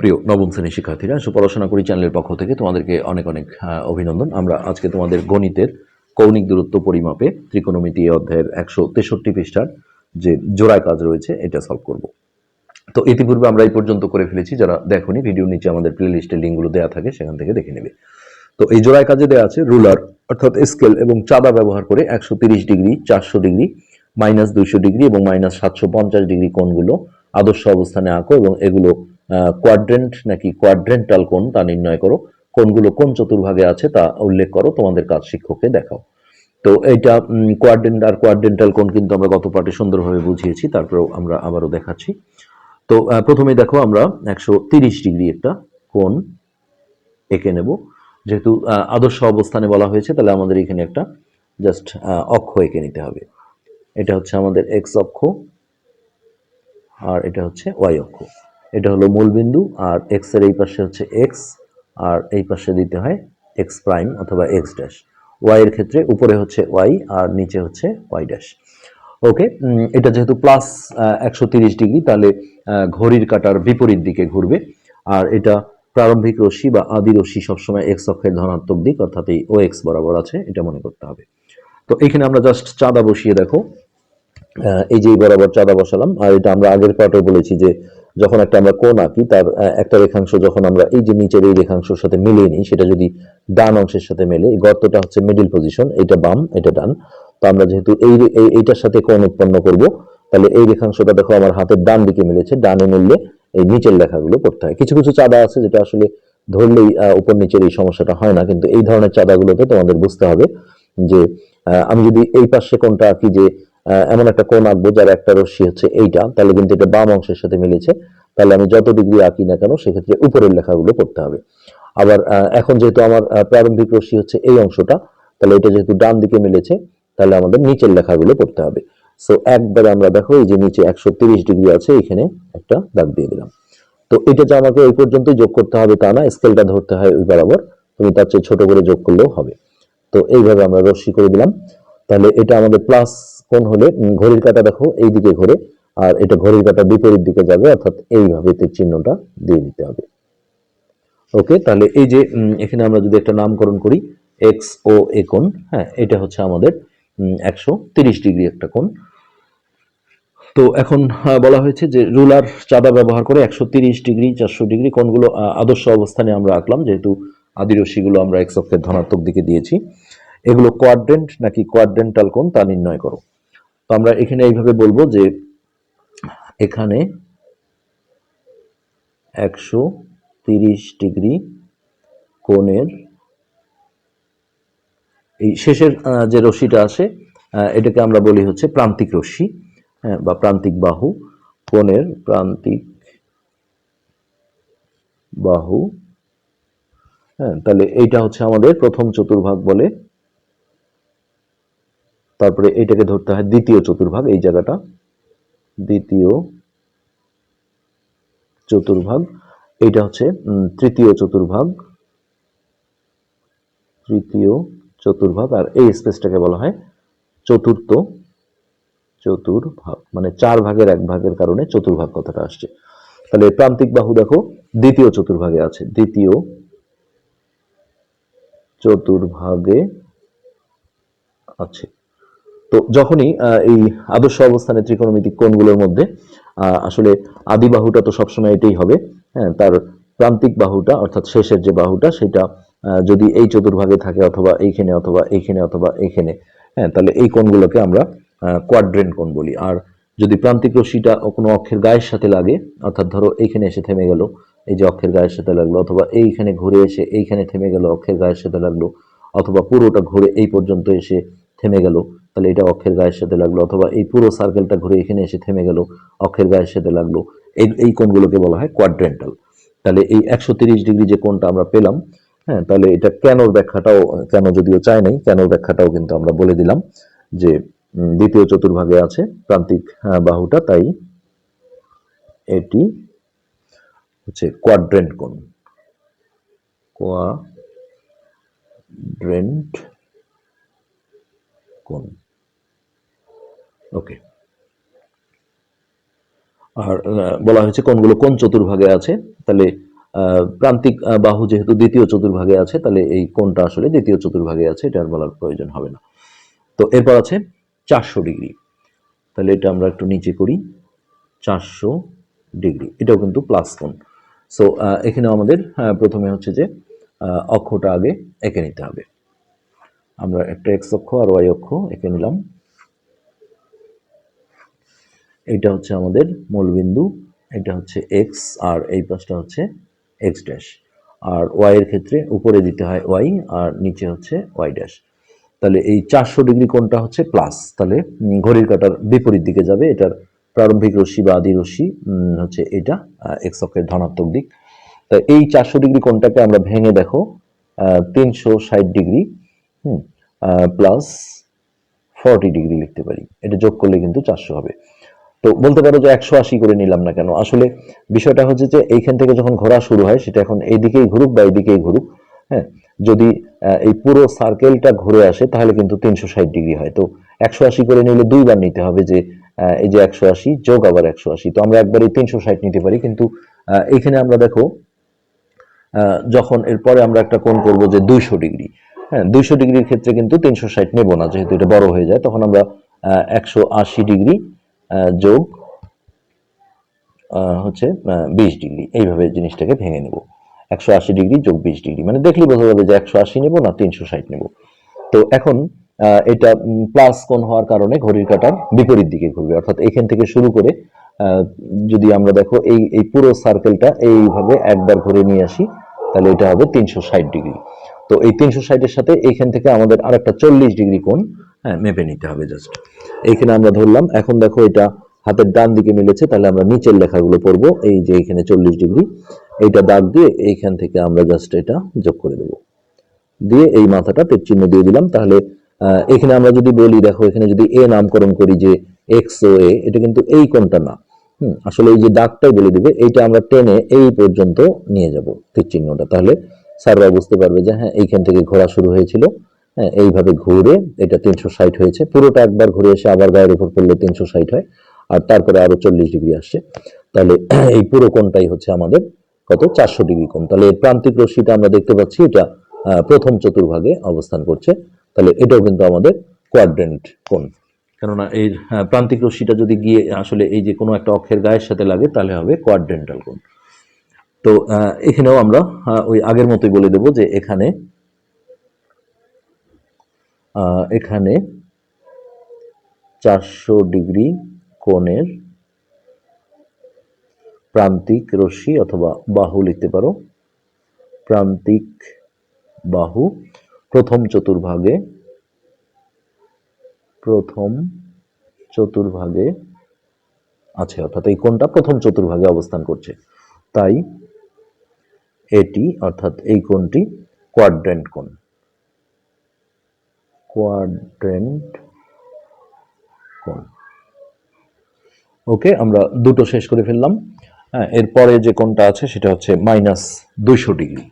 প্রিয় নবম শ্রেণির শিক্ষার্থীরা সুপড়াশোনা করি চ্যানেলের পক্ষ থেকে তোমাদেরকে অনেক অনেক অভিনন্দন। আমরা আজকে তোমাদের গণিতের কৌণিক দূরত্ব পরিমাপে ত্রিকোণমিতি অধ্যায়ের একশো তেষট্টি পৃষ্ঠার যে জোড়ায় কাজ রয়েছে, এটা সলভ করব। তো ইতিপূর্বে আমরা এই পর্যন্ত করে ফেলেছি, যারা দেখোনি ভিডিও নিচে আমাদের প্লে লিস্টের লিঙ্কগুলো দেওয়া থাকে, সেখান থেকে দেখে নেবে। তো এই জোড়ায় কাজে দেওয়া আছে রুলার, অর্থাৎ স্কেল এবং চাঁদা ব্যবহার করে একশো তিরিশ ডিগ্রি, চারশো ডিগ্রি মাইনাস দুইশো ডিগ্রি এবং মাইনাস সাতশো পঞ্চাশ ডিগ্রি কোণগুলো আদর্শ অবস্থানে আঁকো এবং এগুলো কোয়াড্রেন্ট নাকি কোয়াড্রেন্টাল কোণ তা নির্ণয় করো। কোনগুলো কোন চতুর্ভাগে আছে তা উল্লেখ করো, তোমাদের কাজ শিক্ষককে দেখাও। তো এইটা কোয়াড্রেন্ট আর কোয়াড্রেন্টাল কোণ কিন্তু আমরা গত পাঠে সুন্দরভাবে বুঝিয়েছি, তারপরেও আমরা আবারও দেখাচ্ছি। তো প্রথমে দেখো আমরা একশো তিরিশ ডিগ্রি একটা কোণ এঁকে নেব। যেহেতু আদর্শ অবস্থানে বলা হয়েছে, তাহলে আমাদের এখানে একটা জাস্ট অক্ষ এঁকে নিতে হবে। এটা হচ্ছে আমাদের এক্স অক্ষ, আর এটা হচ্ছে ওয়াই অক্ষ। এটা হলো মূলবিন্দু আর এক্সের এই পাশে হচ্ছে এক্স আর এই পাশে দিতে হয় এক্স প্রাইম অথবা এক্স ড্যাশ ওয়াই এর ক্ষেত্রে উপরে হচ্ছে ওয়াই আর নিচে হচ্ছে ওয়াই ড্যাশ ওকে এটা যেহেতু প্লাস একশো ডিগ্রি, তাহলে ঘড়ির কাটার বিপরীত দিকে ঘুরবে। আর এটা প্রারম্ভিক রশ্মি বা আদি রশ্মি সবসময় এক্স অক্ষের ধনাত্মক দিক, অর্থাৎ এই ও এক্স বরাবর আছে, এটা মনে করতে হবে। তো এখানে আমরা জাস্ট চাঁদা বসিয়ে দেখো। এই যে বরাবর চাঁদা বসালাম, আর এটা আমরা আগের পার্টে বলেছি যে যখন একটা আমরা কোণ আঁকি, তার একটা রেখাংশ যখন আমরা এই যে নিচের এই রেখাংশের সাথে মিলিয়ে নিই, সেটা যদি ডান অংশের সাথে মেলে, এই গর্তটা হচ্ছে মিডিল পজিশন এটা বাম, এটা ডান। তো আমরা যেহেতু এই এই- এইটার সাথে কোণ উৎপন্ন করব, তাহলে এই রেখাংশটা দেখো আমার হাতের ডান দিকে মিলেছে, ডানে মিললে এই নিচের লেখাগুলো করতে হয়। কিছু কিছু চাঁদা আছে যেটা আসলে ধরলেই উপর নিচের এই সমস্যাটা হয় না, কিন্তু এই ধরনের চাঁদাগুলোতে তোমাদের বুঝতে হবে যে আমি যদি এই পাশে কোনটা আঁকি যে এমন একটা কোণ আঁকবো যার একটা রশ্মি হচ্ছে এইটা। তাহলে কিন্তু এটা বাম অংশের সাথে মিলেছে। তাহলে আমি যত ডিগ্রি আঁকি না কেন, সেক্ষেত্রে উপরের লেখাগুলো করতে হবে। আবার এখন যেহেতু আমার প্রারম্ভিক রশ্মি হচ্ছে এই অংশটা, তাহলে এটা যেহেতু ডান দিকে মিলেছে, তাহলে আমাদের নিচের লেখাগুলো করতে হবে। সো একবারে আমরা দেখো, এই যে নিচে একশো ডিগ্রি আছে, এখানে একটা দাগ দিয়ে দিলাম। তো এটা যে আমাকে ওই পর্যন্তই যোগ করতে হবে তা না স্কেলটা ধরতে হয় ওই বরাবর, তুমি তার চেয়ে ছোট করে যোগ করলেও হবে। তো এইভাবে আমরা রশ্মি করে দিলাম। তাহলে এটা আমাদের প্লাস কোন হলে ঘড়ির কাঁটা দেখো এই দিকে ঘোরে, আর এটা ঘড়ির কাঁটা বিপরীত দিকে যাবে, অর্থাৎ এইভাবে তীর চিহ্নটা দিয়ে দিতে হবে। ওকে, তাহলে এই যে এখানে আমরা যদি একটা নামকরণ করি, এক্স ও এ হ্যাঁ এটা হচ্ছে আমাদের একশো ডিগ্রি একটা কোণ। তো এখন বলা হয়েছে যে রুলার চাঁদা ব্যবহার করে একশো ডিগ্রি, চারশো ডিগ্রি কোনগুলো আদর্শ অবস্থানে আমরা আঁকলাম, যেহেতু আদিরশ্মিগুলো আমরা এক্স অক্ষের ধনাত্মক দিকে দিয়েছি। এগুলো কোয়াড্রেন্ট নাকি কোয়াড্রেন্টাল কোণ তা নির্ণয় করো। তো আমরা এখানে এইভাবে বলব যে এখানে একশো তিরিশ ডিগ্রি কোণের এই শেষের যে রশ্মিটা আছে এটাকে আমরা বলি হচ্ছে প্রান্তিক রশ্মি হ্যাঁ, বা প্রান্তিক বাহু কোণের প্রান্তিক বাহু হ্যাঁ তাহলে এইটা হচ্ছে আমাদের প্রথম চতুর্ভাগ বলে তারপরে এটাকে ধরতে হয় দ্বিতীয় চতুর্ভাগ, এই জায়গাটা। দ্বিতীয় চতুর্ভাগ, এইটা হচ্ছে তৃতীয় চতুর্ভাগ। তৃতীয় চতুর্ভাগ, আর এই স্পেসটাকে বলা হয় চতুর্থ চতুর্ভাগ মানে চার ভাগের এক ভাগের কারণে চতুর্ভাগ কথাটা আসছে। তাহলে প্রান্তিক বাহু দেখো, দ্বিতীয় চতুর্ভাগে আছে। দ্বিতীয় চতুর্ভাগে আছে। তো যখনই এই আদর্শ অবস্থানে ত্রিকোণমিতিক কোণগুলোর মধ্যে আসলে আদি বাহুটা তো সবসময় এটাই হবে হ্যাঁ তার প্রান্তিক বাহুটা, অর্থাৎ শেষের যে বাহুটা, সেটা যদি এই চতুর্ভাগে থাকে অথবা এইখানে অথবা এইখানে অথবা এইখানে হ্যাঁ তাহলে এই কোণগুলোকে আমরা কোয়াড্রেন্ট কোণ বলি। আর যদি প্রান্তিক রশ্মিটা কোনো অক্ষের গায়ের সাথে লাগে, অর্থাৎ ধরো এইখানে এসে থেমে গেল, এই যে অক্ষের গায়ের সাথে লাগল, অথবা এইখানে ঘুরে এসে এইখানে থেমে গেল, অক্ষের গায়ের সাথে লাগল, অথবা পুরোটা ঘুরে এই পর্যন্ত এসে থেমে গেল। তাহলে এটা অক্ষের গায়ের সাথে লাগল, অথবা এই পুরো সার্কেলটা ঘুরে এখানে এসে থেমে গেল, অক্ষের গায়ের সাথে লাগল। এই এই কোণগুলোকে বলা হয় কোয়াড্রেন্টাল তাহলে এই একশো ডিগ্রি যে কোণটা আমরা পেলাম হ্যাঁ তাহলে এটা কেনর ব্যাখ্যাটাও, কেন যদিও চাই নাই, কেনর ব্যাখ্যাটাও কিন্তু আমরা বলে দিলাম যে দ্বিতীয় চতুর্ভাগে আছে প্রান্তিক বাহুটা, তাই এটি হচ্ছে কোয়াড্রেন্ট কোণ। কোয়াড্রেন্ট কোণ ওকে আর বলা হয়েছে কোনগুলো কোন চতুর্ভাগে আছে? তাহলে প্রান্তিক বাহু যেহেতু দ্বিতীয় চতুর্ভাগে আছে, তাহলে এই কোনটা আসলে দ্বিতীয় চতুর্ভাগে আছে, এটা আর বলার প্রয়োজন হবে না। তো এরপর আছে চারশো ডিগ্রি। তাহলে এটা আমরা একটু নিচে করি, চারশো ডিগ্রি। এটাও কিন্তু প্লাস কোণ। সো এখানে আমাদের প্রথমে হচ্ছে যে অক্ষটা আগে এঁকে নিতে হবে। আমরা একটা এক্স অক্ষ আর ওয়াই অক্ষ এঁকে নিলাম। এইটা হচ্ছে আমাদের মূলবিন্দু এটা হচ্ছে এক্স আর এই পাশটা হচ্ছে এক্স ড্যাশ আর ওয়াই এর ক্ষেত্রে উপরে দিতে হয় ওয়াই আর নিচে হচ্ছে ওয়াই ড্যাশ তাহলে এই চারশো ডিগ্রি কোণটা হচ্ছে প্লাস তাহলে ঘড়ির কাটার বিপরীত দিকে যাবে। এটার প্রারম্ভিক রশ্মি বা আদি রশ্মি হচ্ছে এটা এক্স অক্ষের ধনাত্মক দিক। তা এই চারশো ডিগ্রি কোণটাকে আমরা ভেঙে দেখো তিনশো ষাট ডিগ্রি। প্লাস ফর্টি ডিগ্রি লিখতে পারি। এটা যোগ করলে কিন্তু চারশো হবে। তো বলতে পারো যে একশো আশি করে নিলাম না কেন? আসলে বিষয়টা হচ্ছে যে এইখান থেকে যখন ঘোরা শুরু হয় সেটা এখন এইদিকেই ঘুরুক বা এইদিকেই ঘুরুক হ্যাঁ? যদি এই পুরো সার্কেলটা ঘুরে আসে তাহলে কিন্তু তিনশো ষাট ডিগ্রি হয়। তো একশো আশি করে নিলে দুইবার নিতে হবে যে এই যে একশো আশি যোগ আবার একশো আশি। তো আমরা একবারই তিনশো ষাট নিতে পারি। কিন্তু আহ, এইখানে আমরা দেখো যখন এরপরে আমরা একটা কোণ করব যে দুইশো ডিগ্রি হ্যাঁ দুইশো ডিগ্রির ক্ষেত্রে কিন্তু তিনশো ষাট নেব না, যেহেতু এটা বড় হয়ে যায়, তখন আমরা একশো আশি ডিগ্রি যোগ হচ্ছে বিশ ডিগ্রি, এইভাবে জিনিসটাকে ভেঙে নেব। একশো আশি ডিগ্রি যোগ বিশ ডিগ্রি মানে দেখলে বোঝা যাবে যে একশো আশি নেব না তিনশো ষাট নেব। তো এখন এটা প্লাস কোণ হওয়ার কারণে ঘড়ির কাঁটার বিপরীত দিকে ঘুরবে, অর্থাৎ এখান থেকে শুরু করে যদি আমরা দেখো এই এই পুরো সার্কেলটা এইভাবে একবার ঘুরে নিয়ে আসি, তাহলে এটা হবে তিনশো ষাট ডিগ্রি। তো এই তিনশো ষাটের সাথে এইখান থেকে আমাদের আরেকটা চল্লিশ ডিগ্রি কোণ হ্যাঁ মেপে নিতে হবে জাস্ট এইখানে আমরা ধরলাম, এখন দেখো এটা হাতের ডান দিকে মিলেছে, তাহলে আমরা নিচের লেখাগুলো পড়ব, এই যে এখানে চল্লিশ ডিগ্রি। এইটা দাগ দিয়ে এইখান থেকে আমরা জাস্ট এটা যোগ করে দেবো। দিয়ে এই মাথাটা তীর চিহ্ন দিয়ে দিলাম, তাহলে এখানে আমরা যদি বলি, দেখো, এখানে যদি এ নামকরণ করি যে এক্স ও এ এটা কিন্তু এই কোণটা না। হুম, আসলে এই যে দাগটাই বলে দিবে, এইটা আমরা টেনে এই পর্যন্ত নিয়ে যাব তীর চিহ্নটা। তাহলে স্যাররা বুঝতে পারবে যে হ্যাঁ এইখান থেকে ঘোরা শুরু হয়েছিল। হ্যাঁ এইভাবে ঘুরে এটা তিনশো ষাট হয়েছে। পুরোটা একবার ঘুরে এসে আবার গায়ের উপর পড়লে তিনশো ষাট হয়। আর তারপরে আরও চল্লিশ ডিগ্রি আসছে। তাহলে এই পুরো কোণটাই হচ্ছে আমাদের কত? চারশো ডিগ্রি কোণ। তাহলে এর প্রান্তিক রশ্মিটা আমরা দেখতে পাচ্ছি এটা প্রথম চতুর্ভাগে অবস্থান করছে। তাহলে এটাও কিন্তু আমাদের কোয়াড্রেন্ট কোণ। কেননা এই আহ, প্রান্তিক রশ্মিটা যদি গিয়ে আসলে এই যে কোনো একটা অক্ষের গায়ের সাথে লাগে তাহলে হবে কোয়াড্রেন্টাল কোণ। তো এখানেও আমরা ওই আগের মতোই বলে দেব যে এখানে এখানে চারশো ডিগ্রি কোণের প্রান্তিক রশ্মি অথবা বাহু লিখতে পারো। প্রান্তিক বাহু প্রথম চতুর্ভাগে প্রথম চতুর্ভাগে আছে, অর্থাৎ এই কোণটা প্রথম চতুর্ভাগে অবস্থান করছে। তাই এটি, অর্থাৎ এই কোণটি কোয়াড্রেন্ট কোণ। কোয়াড্রেন্ট কোণ। ওকে আমরা দুটো শেষ করে ফেললাম। হ্যাঁ এরপরে যে কোণটা আছে, সেটা হচ্ছে মাইনাস দুইশো ডিগ্রি।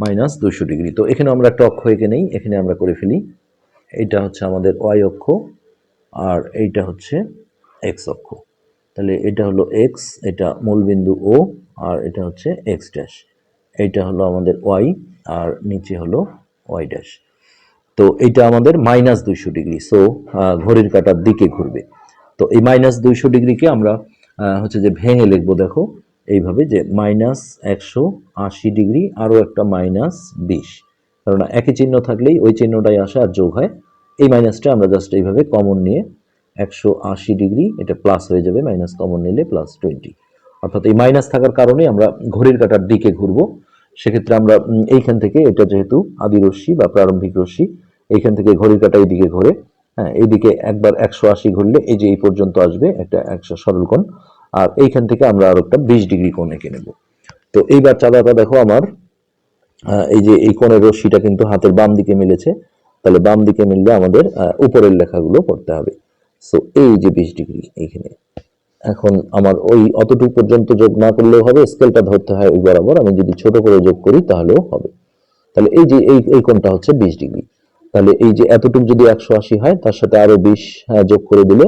মাইনাস দুইশো ডিগ্রি। তো এখানে আমরা একটা অক্ষ এঁকে নেই, এখানে আমরা করে ফেলি। এটা হচ্ছে আমাদের ওয়াই অক্ষ, আর এইটা হচ্ছে এক্স অক্ষ। তাহলে এটা হলো এক্স এটা মূলবিন্দু ও আর এটা হচ্ছে এক্স ড্যাশ এইটা হলো আমাদের ওয়াই আর নিচে হলো ওয়াই ড্যাশ তো এটা আমাদের মাইনাস দুইশো ডিগ্রি সো ঘড়ির কাঁটার দিকে ঘুরবে। তো এই মাইনাস দুইশো ডিগ্রিকে আমরা হচ্ছে যে ভেঙে লিখব, দেখো, এইভাবে যে মাইনাস একশো আশি ডিগ্রি, আরও একটা মাইনাস বিশ। কারণ একই চিহ্ন থাকলেই ওই চিহ্নটাই আসে আর যোগ হয়। এই মাইনাসটা আমরা জাস্ট এইভাবে কমন নিয়ে একশো আশি ডিগ্রি, এটা প্লাস হয়ে যাবে মাইনাস কমন নিলে প্লাস টোয়েন্টি অর্থাৎ এই মাইনাস থাকার কারণে আমরা ঘড়ির কাঁটার দিকে ঘুরবো। সেক্ষেত্রে আমরা এইখান থেকে এটা যেহেতু আদি রশ্মি বা প্রারম্ভিক রশ্মি, এইখান থেকে ঘড়ির কাঁটা এইদিকে ঘোরে। হ্যাঁ এইদিকে একবার একশো আশি ঘুরলে এই যে এই পর্যন্ত আসবে একটা একশো সরল কোণ। আর এইখান থেকে আমরা আর একটা বিশ ডিগ্রি কোণ এঁকে নেব। তো এইবার চাঁদাটা দেখো আমার এই যে এই কোণের রশ্মিটা কিন্তু হাতের বাম দিকে মিলেছে। তাহলে বাম দিকে মিললে আমাদের উপরের লেখাগুলো পড়তে হবে। সো এই যে বিশ ডিগ্রি এইখানে। এখন আমার ওই অতটুকু পর্যন্ত যোগ না করলেও হবে স্কেলটা ধরতে হয় ওই বরাবর, আমি যদি ছোট করে যোগ করি তাহলেও হবে। তাহলে এই যে, এই এই কোণটা হচ্ছে বিশ ডিগ্রি। তাহলে এই যে এতটুকু যদি একশো আশি হয়, তার সাথে আরও বিশ যোগ করে দিলে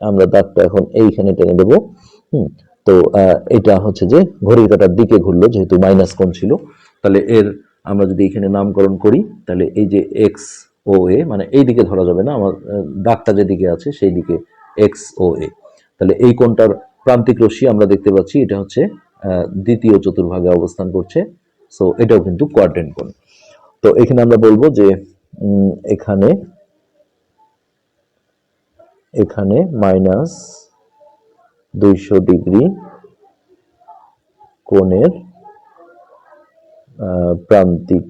আমরা দাগটা এখন এইখানে টেনে দেবো। হুম, তো এটা হচ্ছে যে ঘড়ির কাটার দিকে ঘুরলো, যেহেতু মাইনাস কোণ ছিল। তাহলে এর আমরা যদি এখানে নামকরণ করি, তাহলে এই যে এক্স ও এ মানে এই দিকে ধরা যাবে না, আমার দাগটা যেদিকে আছে সেই দিকে এক্স ও এ তাহলে এই কোণটার প্রান্তিক রশ্মি আমরা দেখতে পাচ্ছি, এটা হচ্ছে দ্বিতীয় চতুর্ভাগে অবস্থান করছে সো এটাও কিন্তু কোয়াড্রেন্ট কোণ। তো এখানে আমরা বলব যে এখানে এখানে মাইনাস দুইশো ডিগ্রি কোণের প্রান্তিক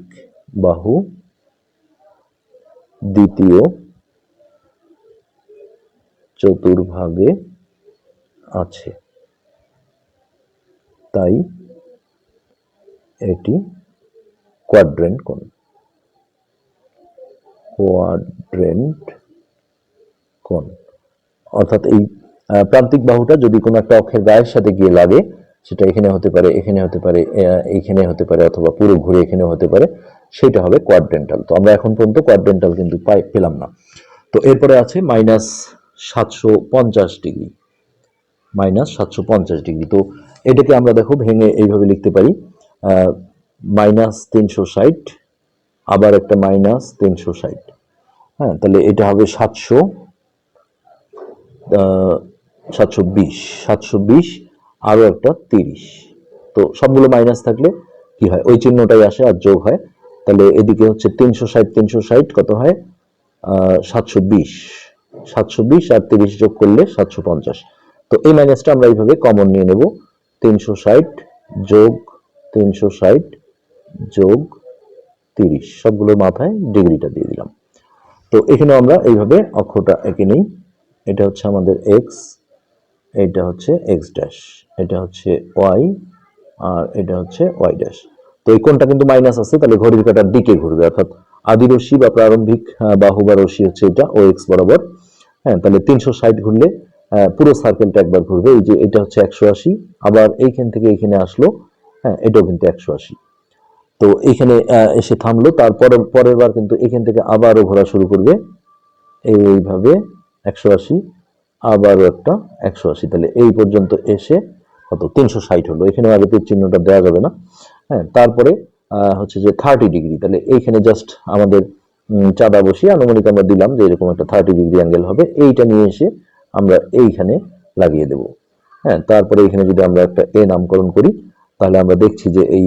বাহু দ্বিতীয় চতুর্ভাগে আছে। তাই এটি কোয়াড্রেন্ট কোণ। কোয়াড্রেন্ট কোণ। অর্থাৎ এই প্রান্তিক বাহুটা যদি কোনো একটা অক্ষের গায়ের সাথে গিয়ে লাগে, সেটা এখানে হতে পারে, এখানে হতে পারে এখানে হতে পারে অথবা পুরো ঘুরে এখানে হতে পারে, সেটা হবে কোয়াড্রেন্টাল তো আমরা এখন পর্যন্ত কোয়াড্রেন্টাল কিন্তু পাই, পেলাম না। তো এরপরে আছে মাইনাস সাতশো পঞ্চাশ ডিগ্রি মাইনাস সাতশো পঞ্চাশ ডিগ্রি। তো এটাকে আমরা দেখো, ভেঙে এইভাবে লিখতে পারি মাইনাস তিনশো ষাট, আবার একটা মাইনাস তিনশো ষাট। হ্যাঁ তাহলে এটা হবে সাতশো সাতশো বিশ সাতশো বিশ, আরও একটা তিরিশ। তো সবগুলো মাইনাস থাকলে কি হয়? ওই চিহ্নটাই আসে আর যোগ হয়। তাহলে এদিকে হচ্ছে তিনশো ষাট তিনশো ষাট কত হয়? সাতশো বিশ সাতশো বিশ আর তিরিশ যোগ করলে সাতশো পঞ্চাশ। তো এই মাইনাসটা আমরা এইভাবে কমন নিয়ে নেব। তিনশো ষাট যোগ তিনশো ষাট যোগ তিরিশ। সবগুলোর মাথায় ডিগ্রিটা দিয়ে দিলাম। তো এখানে আমরা এইভাবে অক্ষটা এঁকে নিই। এটা হচ্ছে আমাদের এক্স এটা হচ্ছে এক্স ড্যাশ এটা হচ্ছে ওয়াই আর এটা হচ্ছে ওয়াই ড্যাশ তো এই কোণটা কিন্তু মাইনাস আছে, তাহলে ঘড়ির কাটার দিকে ঘুরবে, অর্থাৎ আদি রশ্মি বা প্রারম্ভিক বাহু বা রশ্মি হচ্ছে এটা ও এক্স বরাবর। হ্যাঁ তাহলে তিনশো ষাট ঘুরলে পুরো সার্কেলটা একবার ঘুরবে। এই যে এটা হচ্ছে একশো আশি, আবার এইখান থেকে এইখানে আসলো হ্যাঁ এটাও কিন্তু একশো আশি। তো এখানে এসে থামলো, তারপর, পরের বার কিন্তু এখান থেকে আবারও ঘোরা শুরু করবে। এইভাবে একশো আশি, আবারও একটা একশো আশি। তাহলে এই পর্যন্ত এসে কত? তিনশো ষাট হলো। এখানে আগে তীর চিহ্নটা দেওয়া যাবে না। হ্যাঁ তারপরে হচ্ছে যে থার্টি ডিগ্রি তাহলে এইখানে জাস্ট আমাদের চাঁদা বসিয়ে আনুমানিক আমরা দিলাম যে এরকম একটা থার্টি ডিগ্রি অ্যাঙ্গেল হবে। এইটা নিয়ে এসে আমরা এইখানে লাগিয়ে দেব। হ্যাঁ তারপরে এখানে যদি আমরা একটা এ নামকরণ করি, তাহলে আমরা দেখছি যে এই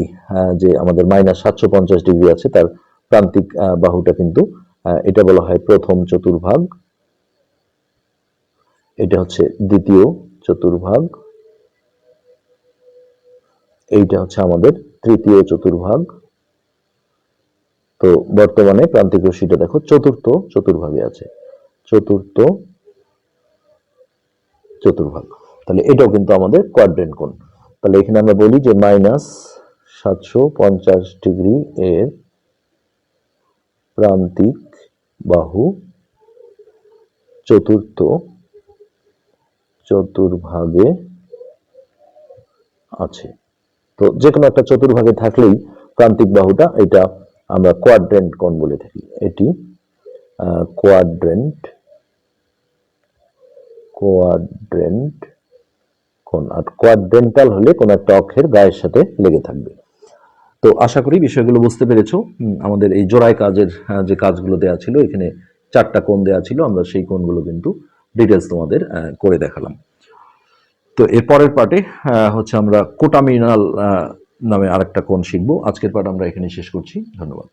যে আমাদের মাইনাস সাতশো পঞ্চাশ ডিগ্রি আছে, তার প্রান্তিক বাহুটা কিন্তু এটা বলা হয় প্রথম চতুর্ভাগ। এটা হচ্ছে দ্বিতীয় চতুর্ভাগ। এইটা হচ্ছে আমাদের তৃতীয় চতুর্ভাগ। তো বর্তমানে প্রান্তিক রশ্মিটা দেখো, চতুর্থ চতুর্ভাগে আছে। চতুর্থ চতুর্ভাগ। তাহলে এটাও কিন্তু আমাদের কোয়াড্রেন্ট কোণ। তাহলে এখানে আমরা বলি যে মাইনাস সাতশো পঞ্চাশ ডিগ্রি এর প্রান্তিক বাহু চতুর্থ চতুর্ভাগে আছে। তো যে কোনো একটা চতুর্ভাগে থাকলেই প্রান্তিক বাহুটা এটা আমরা কোয়াড্রেন্ট কোণ বলে থাকি। এটি কোয়াড্রেন্ট কোয়াড্রেন্ট কোণ আর কোয়াড্রেন্টাল হলে কোনো একটা অক্ষের গায়ের সাথে লেগে থাকবে। তো আশা করি বিষয়গুলো বুঝতে পেরেছ। আমাদের এই জোড়ায় কাজের যে কাজগুলো দেওয়া ছিল, এখানে চারটা কোণ দেওয়া ছিল, আমরা সেই কোণগুলো কিন্তু ডিটেলস তোমাদের করে দেখালাম। তো এর পরের পার্টে হচ্ছে আমরা কোটামিনাল নামে আরেকটা কোণ শিখব। আজকের পার্ট আমরা এখানে শেষ করছি। ধন্যবাদ।